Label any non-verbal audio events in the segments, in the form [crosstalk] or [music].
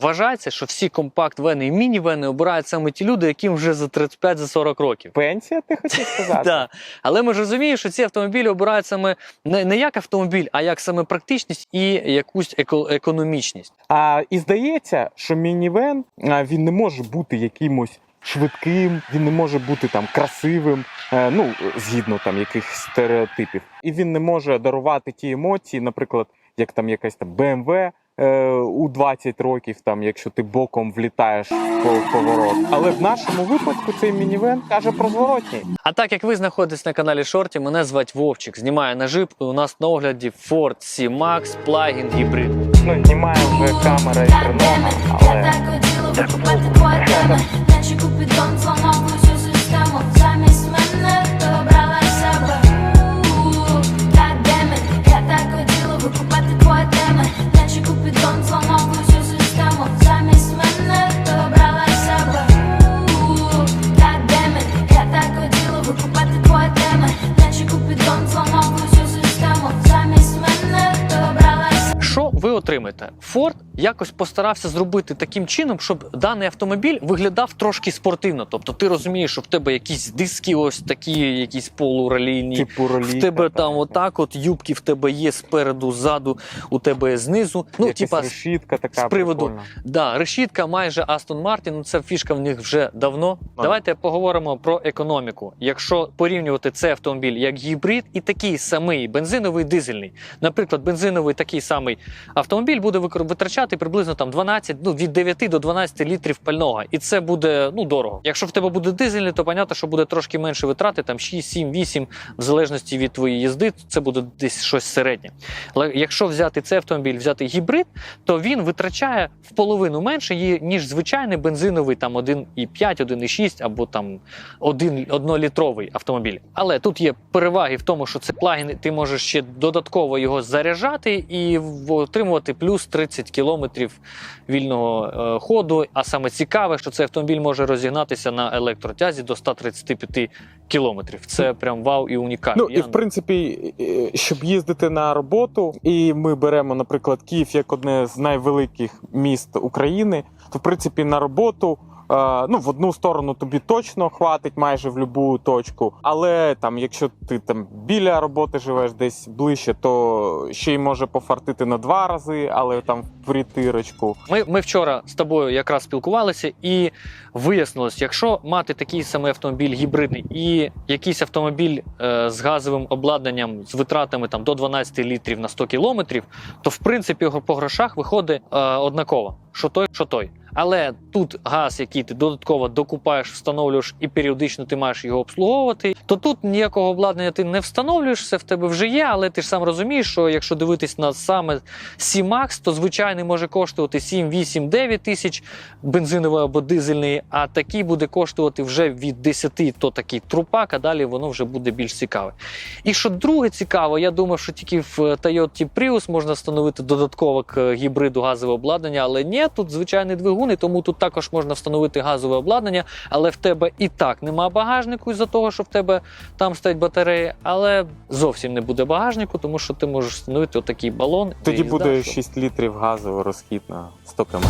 Вважається, що всі компакт-вени і міні-вени обирають саме ті люди, яким вже за 35-40 років. Пенсія, ти хотів [laughs] сказати? Да. Але ми ж розуміємо, що ці автомобілі обирають саме не, не як автомобіль, а як саме практичність і якусь еко- економічність. А і здається, що мінівен він не може бути якимось швидким, він не може бути там красивим, е, ну згідно там якихось стереотипів. І він не може дарувати ті емоції, наприклад, як там якась там BMW е, у 20 років, там, якщо ти боком влітаєш в поворот. Але в нашому випадку цей мінівен каже про зворотній. А так як ви знаходитесь на каналі Шорті, мене звати Вовчик. Знімаю на жип. і У нас на огляді Ford C-Max плагін гібрид. Ну, знімає вже камера і тринога, але Я так Наче купідон зламав усю систему Замість мене отримаєте? Ford якось постарався зробити таким чином, щоб даний автомобіль виглядав трошки спортивно. Тобто ти розумієш, що в тебе якісь диски, ось такі, якісь полуралійні. типу ролі. В тебе там отак, от юбки в тебе є спереду, ззаду, у тебе є знизу. Ну, типа, решітка така з приводу- прикольна. Да, решітка майже Aston Martin, ну це фішка в них вже давно. А. Давайте поговоримо про економіку. Якщо порівнювати цей автомобіль як гібрид і такий самий бензиновий дизельний, наприклад, бензиновий такий самий автомобіль буде витрачати приблизно там 12, ну від 9 до 12 літрів пального, і це буде ну дорого. Якщо в тебе буде дизельний, то понятно, що буде трошки менше витрати, там 6, 7, 8, в залежності від твоєї їзди, це буде десь щось середнє. Але якщо взяти цей автомобіль, взяти гібрид, то він витрачає в половину менше, ніж звичайний бензиновий там 1,5, 1,6 або там 1, однолітровий автомобіль. Але тут є переваги в тому, що це плагін, ти можеш ще додатково його заряджати і в- отримувати плюс 30 кілометрів вільного е, ходу. А саме цікаве, що цей автомобіль може розігнатися на електротязі до 135 кілометрів. Це прям вау і унікально. Ну і в принципі, е, щоб їздити на роботу, і ми беремо, наприклад, Київ як одне з найвеликих міст України, то в принципі на роботу. Е, Ну, в одну сторону тобі точно хватить майже в будь-яку точку. Але там, якщо ти там біля роботи живеш десь ближче, то ще й може пофартити на два рази, але там в притирочку. Ми, ми вчора з тобою якраз спілкувалися, і вияснилось, якщо мати такий самий автомобіль гібридний і якийсь автомобіль е, з газовим обладнанням з витратами там до 12 літрів на 100 кілометрів, то в принципі по грошах виходить е, однаково, що той, що той. Але тут газ, який ти додатково докупаєш, встановлюєш і періодично ти маєш його обслуговувати, то тут ніякого обладнання ти не встановлюєш, все в тебе вже є, але ти ж сам розумієш, що якщо дивитись на саме C-Max, то звичайний може коштувати 7, 8, 9 тисяч бензиновий або дизельний, а такий буде коштувати вже від 10, то такий трупак, а далі воно вже буде більш цікаве. І що друге цікаво, я думав, що тільки в Toyota Prius можна встановити додатково к гібриду газове обладнання, але ні, тут звичайний двигун, і тому тут також можна встановити газове обладнання, але в тебе і так нема багажнику із-за того, що в тебе там стоять батареї, але зовсім не буде багажнику, тому що ти можеш встановити отакий балон. Тоді буде здаш, що- 6 літрів газу розхід на 100 км.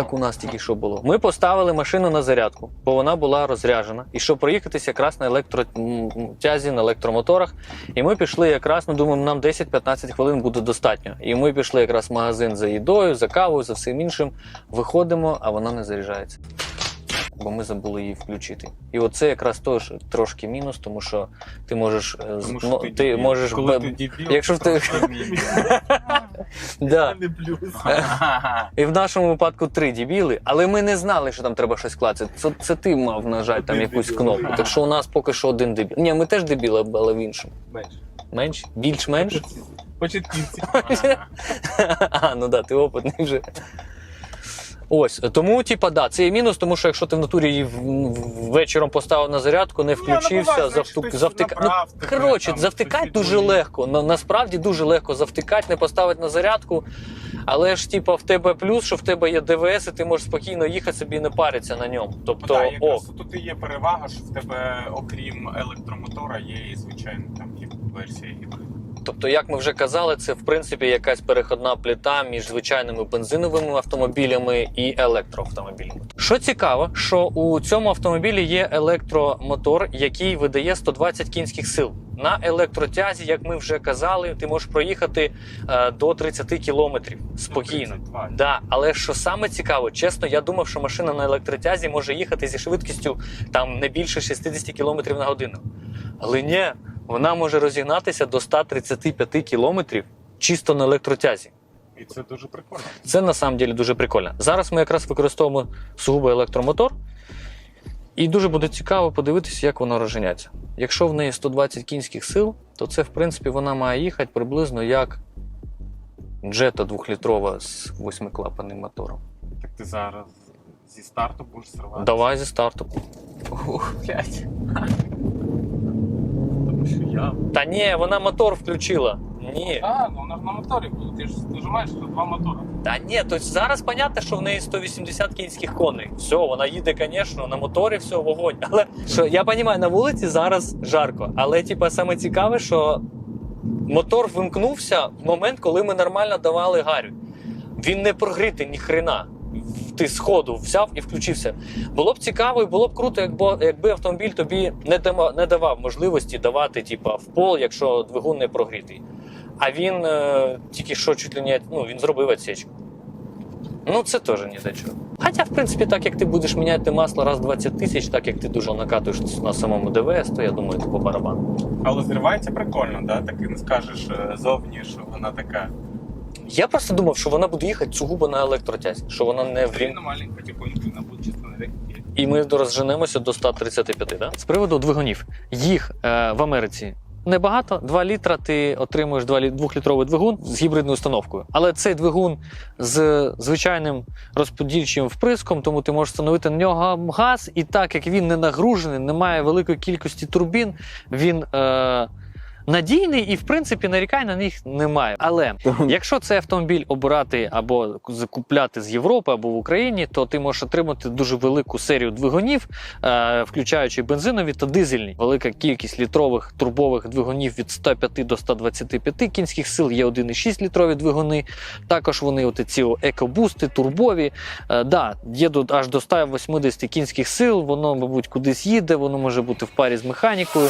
Як у нас тільки що було. Ми поставили машину на зарядку, бо вона була розряджена. І щоб проїхатися якраз на електротязі, на електромоторах. І ми пішли якраз, ну думаємо, нам 10-15 хвилин буде достатньо. І ми пішли якраз в магазин за їдою, за кавою, за всім іншим. Виходимо, а вона не заряджається. Бо ми забули її включити. І оце якраз теж трошки мінус, тому що ти можеш е, Тому що ну, ти, ти можеш Коли б- ти дебіл, якщо ти-. [laughs] да. Не плюс. І в нашому випадку три дібіли, але ми не знали, що там треба щось клацати. Це, це ти мав нажати там Один якусь дебіл. кнопку. Так що у нас поки що один дебіл. Ні, ми теж дебіли, але в іншому. Менше. Менш? Більш-менш? Початківці. [laughs] а, ну да, ти опитний вже. Ось тому, типа, да, це є мінус, тому що якщо ти в натурі її вечором поставив на зарядку, не включився, завтук, завтика... ну, коротше, завтикати дуже легко. На, насправді дуже легко завтикати, не поставити на зарядку. Але ж, типа, в тебе плюс, що в тебе є ДВС, і ти можеш спокійно їхати собі і не паритися на ньому. Тобто, так, ок. якраз тут і є перевага, що в тебе, окрім електромотора, є і звичайно там є версія гібрид. Тобто, як ми вже казали, це в принципі якась переходна плита між звичайними бензиновими автомобілями і електроавтомобілями. Що цікаво, що у цьому автомобілі є електромотор, який видає 120 кінських сил. На електротязі, як ми вже казали, ти можеш проїхати е, до 30 кілометрів спокійно. Ну, 32. Да, але що саме цікаво, чесно, я думав, що машина на електротязі може їхати зі швидкістю там не більше 60 км на годину. Але ні, вона може розігнатися до 135 км чисто на електротязі. І це дуже прикольно. Це на самом деле дуже прикольно. Зараз ми якраз використовуємо сугубо електромотор, і дуже буде цікаво подивитися, як воно розженяться. Якщо в неї 120 кінських сил, то це в принципі вона має їхати приблизно як джета двохлітрова з восьмиклапанним мотором. Так ти зараз зі старту будеш сривати. Давай зі старту. Ух, блядь. Що я. Та ні, вона мотор включила. Ні. А, ну вона ж на моторі буде. Ти ж нажимаєш тут два мотора. Та ні, то зараз понятно, що в неї 180 кінських коней. Все, вона їде, звісно, на моторі, все, вогонь. [laughs] Але що я розумію, на вулиці зараз жарко. Але типа саме цікаве, що мотор вимкнувся в момент, коли ми нормально давали гарю. Він не прогрітий ні хрена. Ти з ходу взяв і включився. Було б цікаво і було б круто, якби, якби автомобіль тобі не давав, не давав можливості давати типа, в пол, якщо двигун не прогрітий. А він е, тільки що чуть ли не ну, він зробив отсечку. Ну, це теж ні до чого. Хоча, в принципі, так як ти будеш міняти масло раз в 20 тисяч, так як ти дуже накатуєш на самому ДВС, то я думаю, це по барабану. Але зривається прикольно, да? Так і не скажеш зовні, що вона така. Я просто думав, що вона буде їхати сугубо на електротязі, що вона не в Рівно маленька, тихонько, вона буде чисто на. І ми розженемося до 135, да? З приводу двигунів. Їх е, в Америці небагато. 2 літра ти отримуєш 2-літровий двигун з гібридною установкою. Але цей двигун з звичайним розподільчим вприском, тому ти можеш встановити на нього газ. І так як він не нагружений, не має великої кількості турбін, він. Е, Надійний і в принципі нарікань на них немає. Але Якщо цей автомобіль обирати або закупляти з Європи або в Україні, то ти можеш отримати дуже велику серію двигунів, е, включаючи бензинові та дизельні. Велика кількість літрових турбових двигунів від 105 до 125 кінських сил. Є 1,6 літрові двигуни. Також вони от ці екобусти, турбові. Е, да, є до аж до 180 кінських сил. Воно, мабуть, кудись їде. Воно може бути в парі з механікою.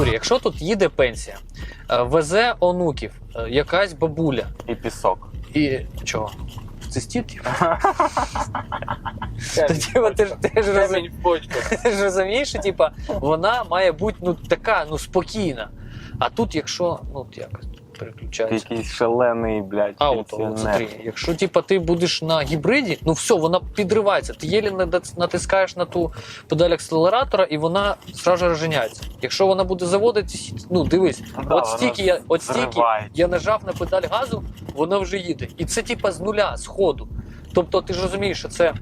Натурі, якщо тут їде пенсія, е, везе онуків, е, якась бабуля, І пісок. і чого? Це стіт? [laughs] Тоді ти ж ти ж. [laughs] Ти ж розумієш, що типа, вона має бути ну, така ну, спокійна. А тут, якщо ну, якось переключається. Якийсь шалений, блядь, Ауто, смотри, якщо типа, ти будеш на гібриді, ну все, вона підривається. Ти єлі натискаєш на ту педаль акселератора, і вона зразу розженяється. Якщо вона буде заводитись, ну дивись, Да, от стільки я, от стільки я нажав на педаль газу, вона вже їде. І це типа з нуля, з ходу. Тобто ти ж розумієш, що це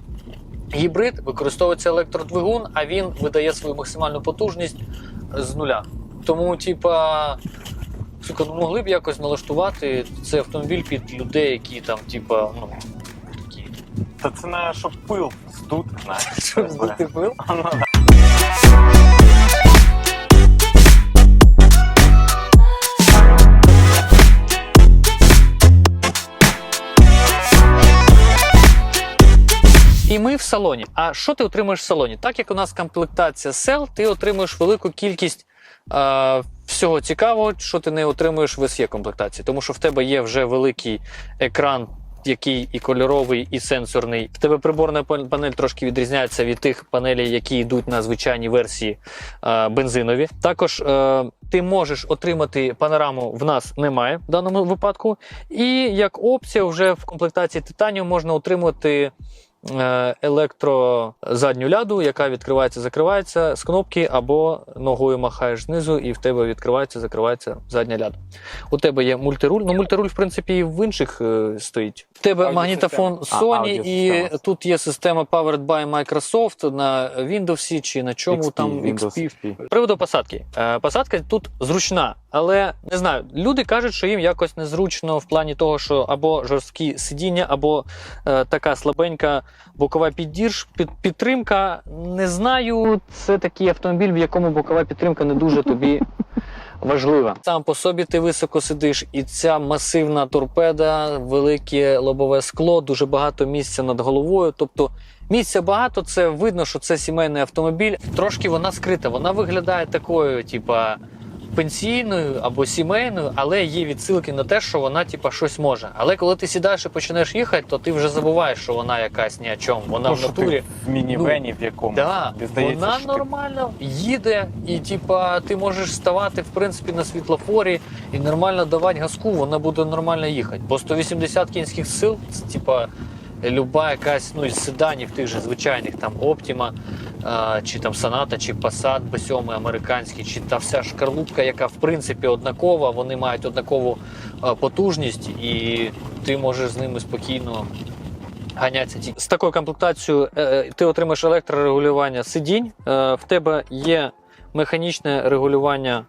гібрид, використовується електродвигун, а він видає свою максимальну потужність з нуля. Тому, типа, сука, ну могли б якось налаштувати цей автомобіль під людей, які там, типа, ну, такі. Та це не щоб пил здути, знаєш. [laughs] Щоб здути пил. Ну. І ми в салоні. А що ти отримуєш в салоні? Так як у нас комплектація сел, ти отримуєш велику кількість е, всього цікавого, що ти не отримуєш в SE комплектації. Тому що в тебе є вже великий екран, який і кольоровий, і сенсорний. В тебе приборна панель трошки відрізняється від тих панелей, які йдуть на звичайній версії е, бензинові. Також е, ти можеш отримати панораму. В нас немає в даному випадку. І як опція, вже в комплектації Titanium можна отримати. Е, Електро задню ляду, яка відкривається, закривається з кнопки, або ногою махаєш знизу, і в тебе відкривається, закривається задня ляда. У тебе є мультируль. Ну, мультируль, в принципі, і в інших е, стоїть. В тебе магнітофон Sony, аудіосистема. і тут є система Powered by Microsoft на Windows чи на чому XP, там XP. XP. Приводу посадки. Е, Посадка тут зручна, але не знаю. Люди кажуть, що їм якось незручно в плані того, що або жорсткі сидіння, або така слабенька бокова піддірж, під, підтримка. Не знаю. Це такий автомобіль, в якому бокова підтримка не дуже тобі. [laughs] Важлива. Сам по собі ти високо сидиш, і ця масивна торпеда, велике лобове скло, дуже багато місця над головою. Тобто місця багато, це видно, що це сімейний автомобіль. Трошки вона скрита. Вона виглядає такою, типа. Пенсійною або сімейною, але є відсилки на те, що вона типа щось може. Але коли ти сідаєш і почнеш їхати, то ти вже забуваєш, що вона якась ні о чому. Вона Ну, в натурі. ти в мінівені в якомусь. Да, здається, вона що ти- нормально їде, і типа ти можеш ставати в принципі на світлофорі і нормально давати газку, вона буде нормально їхати. Бо 180 кінських сил, це типа люба якась ну із седанів тих же звичайних там Optima, чи там Sonata, чи Passat B7 американський, чи та вся шкарлупка, яка в принципі однакова, вони мають однакову потужність, і ти можеш з ними спокійно ганяться. З такою комплектацією е, ти отримаєш електрорегулювання сидінь. Е, в тебе є механічне регулювання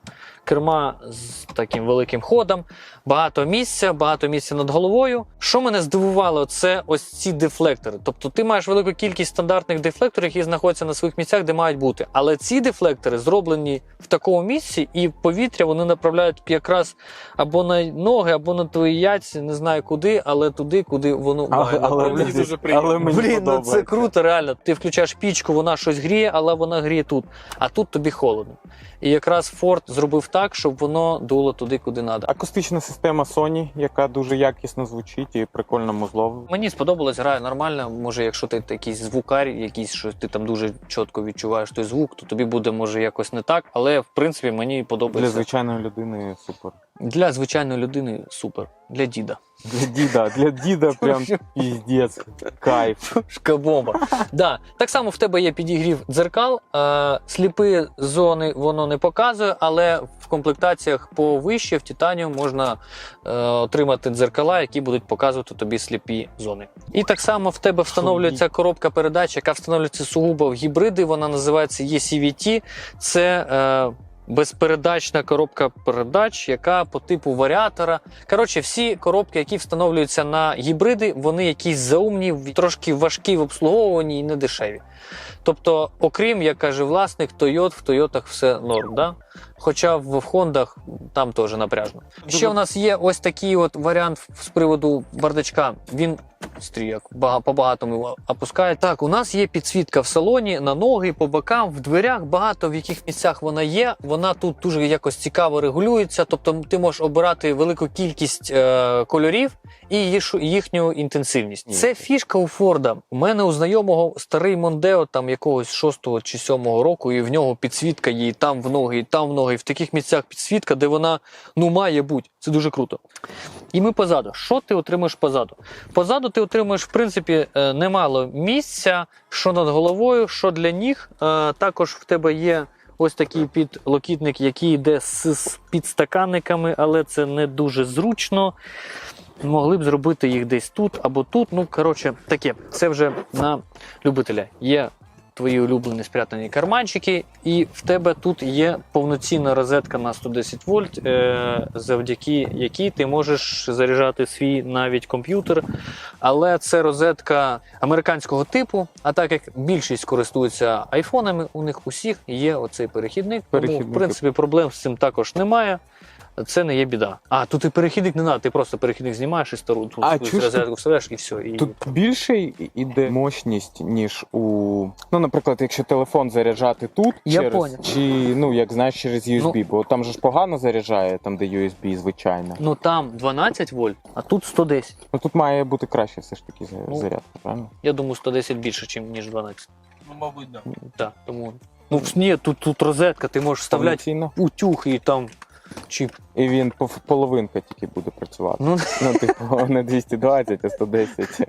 керма з таким великим ходом, багато місця, багато місця над головою. Що мене здивувало, це ось ці дефлектори. Тобто ти маєш велику кількість стандартних дефлекторів, які знаходяться на своїх місцях, де мають бути. Але ці дефлектори зроблені в такому місці, і повітря вони направляють якраз або на ноги, або на твої яйці, не знаю куди, але туди, куди воно має але, мені, дуже приємно. але мені Блін, ну це круто, реально. Ти включаєш пічку, вона щось гріє, але вона гріє тут. А тут тобі холодно. І якраз Ford зробив так, щоб воно дуло туди, куди треба. Акустична система Sony, яка дуже якісно звучить і прикольно музло. Мені сподобалось, грає нормально. Може, якщо ти якийсь звукар, якийсь що ти там дуже чітко відчуваєш той звук, то тобі буде може якось не так. Але в принципі мені Для подобається. звичайної людини супер. Для звичайної людини супер. Для діда. Для діда, для діда [laughs] прям піздець, кайф. Шкабомба. да. Так само в тебе є підігрів дзеркал. Е, сліпі зони воно не показує, але в комплектаціях повище в Титаніум можна е, отримати дзеркала, які будуть показувати тобі сліпі зони. І так само в тебе встановлюється коробка передач, яка встановлюється сугубо в гібриди. Вона називається ECVT. Це е, безпередачна коробка передач, яка по типу варіатора. Коротше, всі коробки, які встановлюються на гібриди, вони якісь заумні, трошки важкі в обслуговуванні і не дешеві. Тобто, окрім, як каже власник, Toyota, в Тойотах все норм. Да? Хоча в Хондах там теж напряжно. Ще у нас є ось такий от варіант з приводу бардачка. Він стріяк по-багатому його опускає. Так, у нас є підсвітка в салоні на ноги, по бокам, в дверях. Багато в яких місцях вона є. Вона тут дуже якось цікаво регулюється. Тобто ти можеш обирати велику кількість е, кольорів і їх- їхню інтенсивність. Це фішка у Форда. У мене у знайомого старий Мондео, там якогось 6-го чи 7-го року, і в нього підсвітка є і там в ноги, і там в ноги, і в таких місцях підсвітка, де вона ну має бути. Це дуже круто. І ми позаду. Що ти отримуєш позаду? Позаду ти отримуєш, в принципі, е, немало місця, що над головою, що для ніг. Е, Також в тебе є. Ось такий підлокітник, який йде з з підстаканниками, але це не дуже зручно. Могли б зробити їх десь тут або тут. Ну, коротше, таке. Це вже на любителя. Є твої улюблені спрятані карманчики, і в тебе тут є повноцінна розетка на 110 вольт, е, завдяки якій ти можеш заряджати свій навіть комп'ютер. Але це розетка американського типу. А так як більшість користуються айфонами, у них усіх є оцей перехідник. Тому, в принципі, проблем з цим також немає. Це не є біда. А тут і перехідник не треба, ти просто перехідник знімаєш і стару тут А, якусь чуєш, розетку вставляєш і все. І... Тут більше й- іде мощність, ніж у. Ну, наприклад, якщо телефон заряджати тут, Я через, поняв. чи ну як знаєш, через USB, бо там же ж погано заряджає, там де USB, звичайно. Ну там 12 вольт, а тут 110. Ну тут має бути краще все ж таки за- Ну. зарядка, правильно? Я думаю, 110 більше, чим, ніж 12. Ну, мабуть, так. Так, тому. Ну ні, тут, тут розетка, ти можеш вставляти Повноцінно. утюг і там чіп. І він половинка тільки буде працювати. Ну Ну, типу, [laughs] не 220, а 110.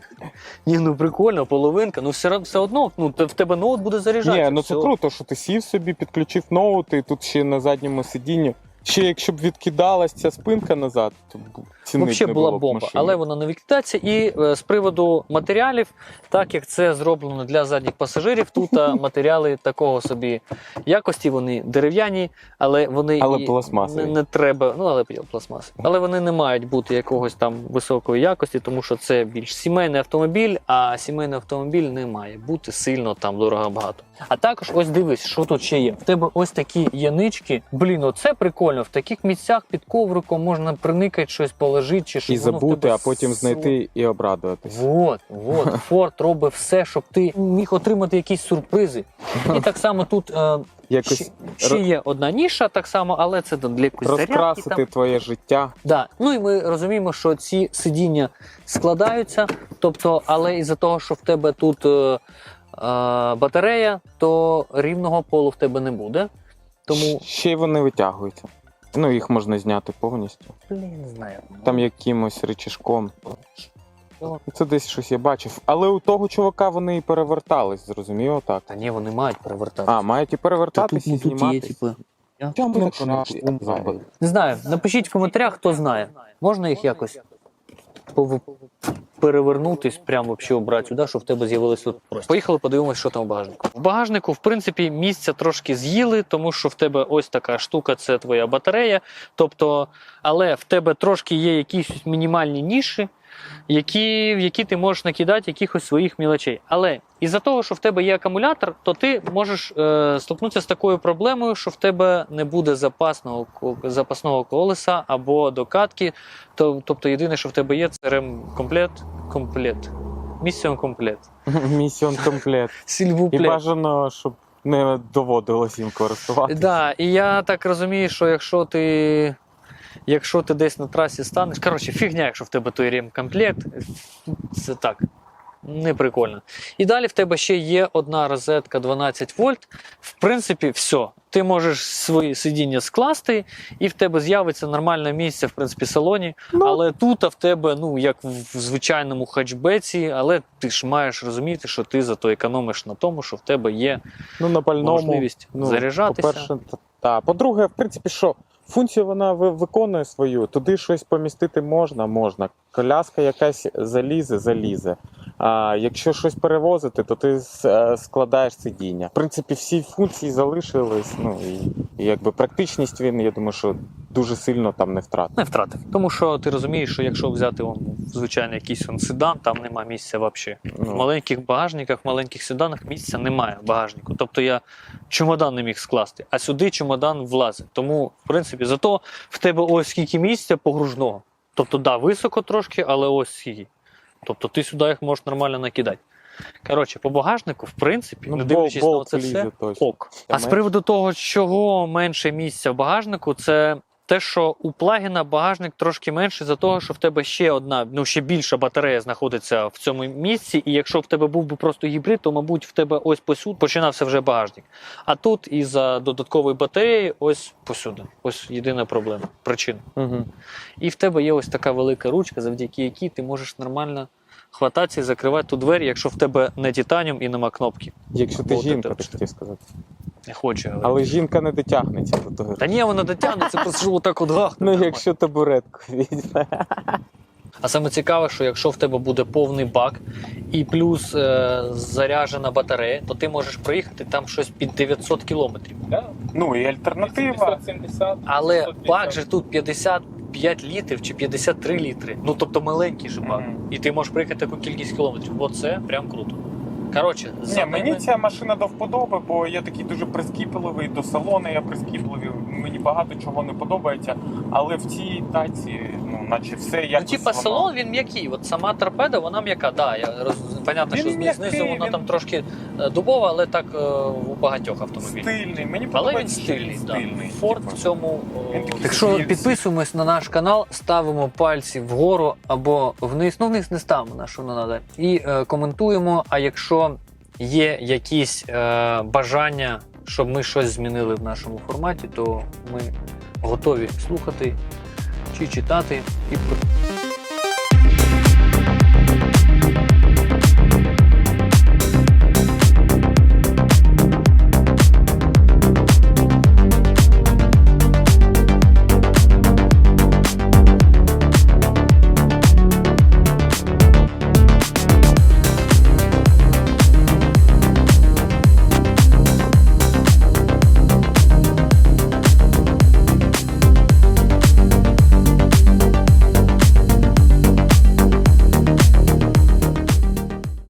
ні, ну прикольно, половинка. Ну все, все одно, ну в тебе ноут буде заряджатися. Ні, ну це все. круто, що ти сів собі, підключив ноут, і тут ще на задньому сидінні. Ще якщо б відкидалась ця спинка назад, то б цінить Взагалі була б бомба, але вона не викидається. І е, з приводу матеріалів, так як це зроблено для задніх пасажирів, тут а, [laughs] матеріали такого собі якості, вони дерев'яні, але вони Але і пластмасові. не, не треба. Ну але пластмаси. Але вони не мають бути якогось там високої якості, тому що це більш сімейний автомобіль, а сімейний автомобіль не має бути сильно там дорого багато. А також ось дивись, що тут ще є. В тебе ось такі янички. Блін, оце прикольно. В таких місцях під ковриком можна приникати щось положити чи щоб І забути, а потім знайти і обрадуватись. Вот, вот, [laughs] Форд робить все, щоб ти міг отримати якісь сюрпризи. І так само тут е, Якось ще, ще є одна ніша, так само, але це для якоїсь зарядки. розкрасити Там. твоє життя. Да. Ну і ми розуміємо, що ці сидіння складаються, тобто, але із-за того, що в тебе тут е, е, батарея, то рівного полу в тебе не буде. Тому, Ще й вони витягуються. Ну, їх можна зняти повністю. блін, не знаю. Там якимось речашком. Ну. Це десь щось я бачив. Але у того чувака вони і перевертались, зрозуміло так. Та ні, вони мають перевертатися. А, мають і перевертатись, і знімати. типу. Ну? Не знаю. Напишіть в коментарях, хто знає. Можна їх якось перевернутись, прямо вообще обрати сюди, щоб в тебе з'явилось тут просто. Поїхали, подивимось, що там в багажнику. В багажнику, в принципі, місця трошки з'їли, тому що в тебе ось така штука, це твоя батарея. Тобто, але в тебе трошки є якісь мінімальні ніші, які, в які ти можеш накидати якихось своїх мілочей. Але із-за того, що в тебе є акумулятор, то ти можеш е, столкнутися з такою проблемою, що в тебе не буде запасного, запасного колеса або докатки. То, тобто єдине, що в тебе є, це ремкомплект, комплект. Місіон комплект. [laughs] Місіон комплект. І бажано, щоб не доводилось їм користуватися. Да, і я так розумію, що якщо ти. Якщо ти десь на трасі станеш, коротше, фігня, якщо в тебе той ремкомплект, це так. Не прикольно. І далі в тебе ще є одна розетка 12 вольт. В принципі, все. Ти можеш свої сидіння скласти, і в тебе з'явиться нормальне місце, в принципі, салоні. Але тут а в тебе, ну, як в звичайному хатчбеці, але ти ж маєш розуміти, що ти зато економиш на тому, що в тебе є Ну, на пальному. можливість Ну, заряджатися. По-перше, та. По-друге, в принципі, що функцію вона ви- виконує свою, туди щось помістити можна, можна. Коляска якась залізе, залізе. А якщо щось перевозити, то ти е, складаєш сидіння. В принципі, всі функції залишились. Ну і, і якби практичність він, я думаю, що дуже сильно там не втратив. Не втратив. Тому що ти розумієш, що якщо взяти он, звичайно якийсь он седан, там нема місця взагалі. В Ну, маленьких багажниках, в маленьких седанах місця немає в багажнику. Тобто я чемодан не міг скласти, а сюди чемодан влазить. Тому, в принципі, зато в тебе ось скільки місця погружного. Тобто, да, високо трошки, але ось її. Тобто ти сюди їх можеш нормально накидати. Коротше, по багажнику, в принципі, ну, не бол- дивлячись на це все, ок. А з приводу того, чого менше місця в багажнику, це те, що у плагіна багажник трошки менший за того, що в тебе ще одна, ну ще більша батарея знаходиться в цьому місці. І якщо в тебе був би просто гібрид, то мабуть в тебе ось посюди починався вже багажник. А тут із-за додаткової батареї, ось посюди. Ось єдина проблема, причина. Мгм. І в тебе є ось така велика ручка, завдяки якій ти можеш нормально хвататися і закривати ту двері, якщо в тебе не титаніум і нема кнопки. Якщо ти От жінка, ти хотів сказати. Не хочу. я Але жінка не дотягнеться до того. Та ні, вона дотягнеться, просто отак от гахне. Ну, якщо табуретку візьме. А саме цікаве, що якщо в тебе буде повний бак і плюс е, заряджена батарея, то ти можеш проїхати там щось під 900 кілометрів. Да? Ну і альтернатива. 770, Але 750. бак же тут 55 літрів чи 53 літри. Ну тобто маленький же бак. Мгм. І ти можеш проїхати таку кількість кілометрів. Оце прям круто. Коротше, Ні, мені ця машина до вподоби, бо я такий дуже прискіпливий, до салону я прискіпливий, мені багато чого не подобається, але в цій таці, ну, наче все Ну, типа, воно салон він м'який. От сама торпеда, вона м'яка. Да, я роз... Понятно, Він що знизу вона він- там трошки е, дубова, але так е, у багатьох автомобілів. стильний. Мені Але він подобається, що стильний, да. Форд типу. в цьому. о, Він такий Так що підписуємось на наш канал, ставимо пальці вгору або вниз. Ну, вниз не ставимо, на що не треба. І е, коментуємо. А якщо є якісь е, бажання, щоб ми щось змінили в нашому форматі, то ми готові слухати чи читати і